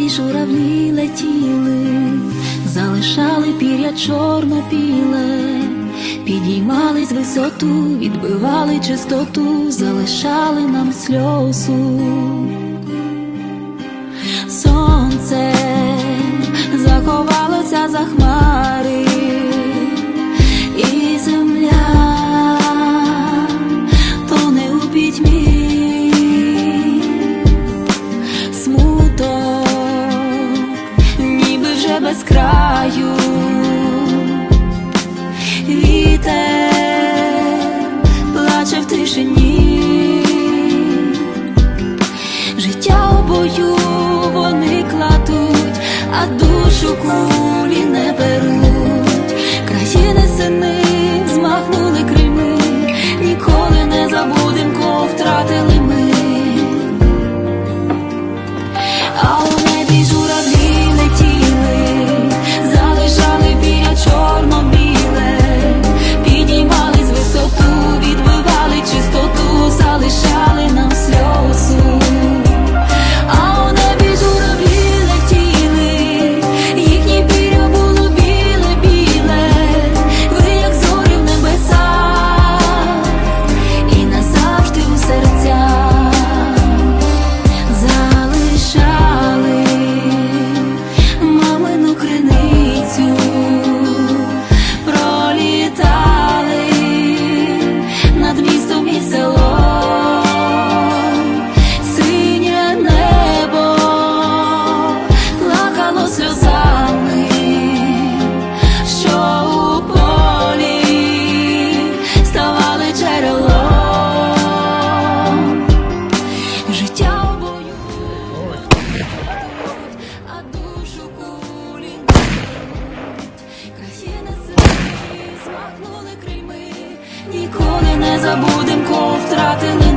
небі журавлі летіли, залишали пір'я чорно-біле, підіймались висоту, відбивали чистоту, залишали нам сльозу. без краю, вітер плаче в тишині, життя у бою вони кладуть, а душу кладуть. Ніколи не забудем, кого втратили.